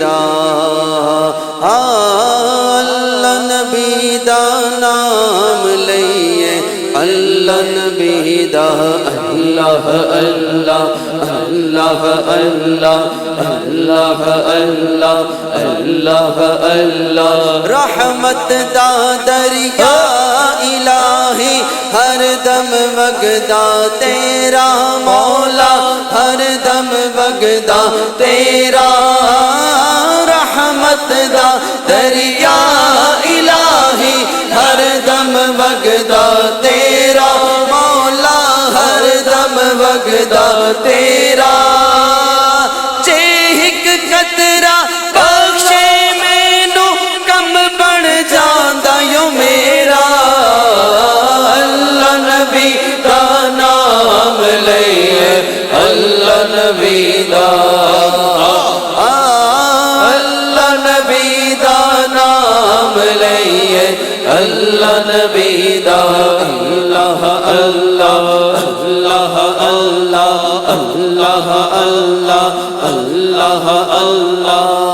دا اللہ نبی دا نام لئیے اللہ نبی دا اللہ اللہ اللہ اللہ اللہ اللہ اللہ اللہ۔ رحمت دا دریا الہی، ہر دم وگدا تیرا مولا، ہر دم وگدا تیرا دم وگدا تیرا چہک قطرہ بخشے مینو کم بڑھ جاندہ یو میرا۔ اللہ نبی دا نام لئیے اللہ نبی دا اللہ نبی دا، اللہ اللہ اللہ اللہ اللہ اللہ. اللہ اللہ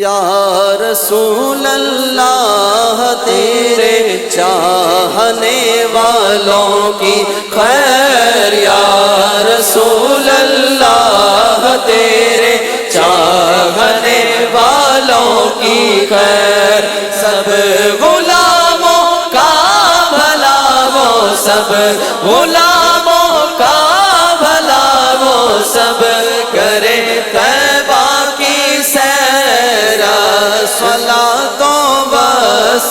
یا رسول اللہ تیرے چاہنے والوں کی خیر، یا رسول اللہ تیرے کی خیر۔ سب غلاموں کا بھلا وہ سب غلاموں کا بھلا وہ سب کرے طیبہ کی سیر۔ صلاتوں و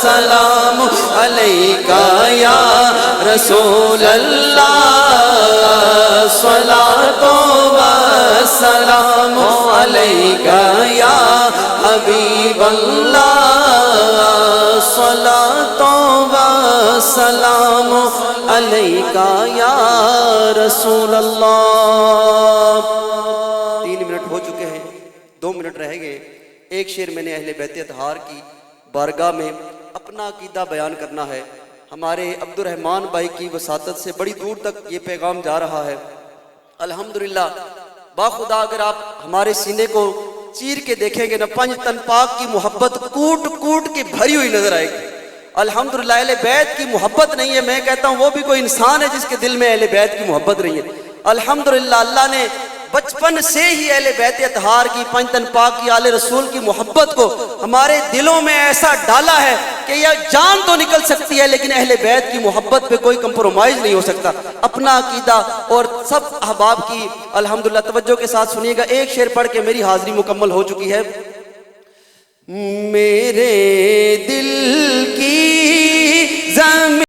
سلام علیکہ یا رسول اللہ۔ صلاتوں و سلام علیکہ حبیب اللہ صلاتوں و سلام علیکہ یا رسول اللہ تین منٹ ہو چکے ہیں، دو منٹ رہ گئے۔ ایک شعر میں نے اہل بیت اتحار کی بارگاہ میں اپنا عقیدہ بیان کرنا ہے۔ ہمارے عبد الرحمن بھائی کی وساطت سے بڑی دور تک یہ پیغام جا رہا ہے۔ الحمدللہ، باخدا اگر آپ ہمارے سینے کو چیر کے دیکھیں گے نا، پنج تن پاک کی محبت کوٹ کوٹ کے بھری ہوئی نظر آئے گی۔ الحمدللہ، اہل بیت کی محبت نہیں ہے۔ میں کہتا ہوں، وہ بھی کوئی انسان ہے جس کے دل میں اہل بیت کی محبت نہیں ہے۔ الحمدللہ، اللہ نے بچپن سے ہی اہل بیت اتحار کی پنجتن پاک کی آل رسول کی محبت کو ہمارے دلوں میں ایسا ڈالا ہے کہ یہ جان تو نکل سکتی ہے، لیکن اہل بیت کی محبت پہ کوئی کمپرومائز نہیں ہو سکتا۔ اپنا عقیدہ اور سب احباب کی، الحمدللہ، توجہ کے ساتھ سنیے گا۔ ایک شعر پڑھ کے میری حاضری مکمل ہو چکی ہے۔ میرے دل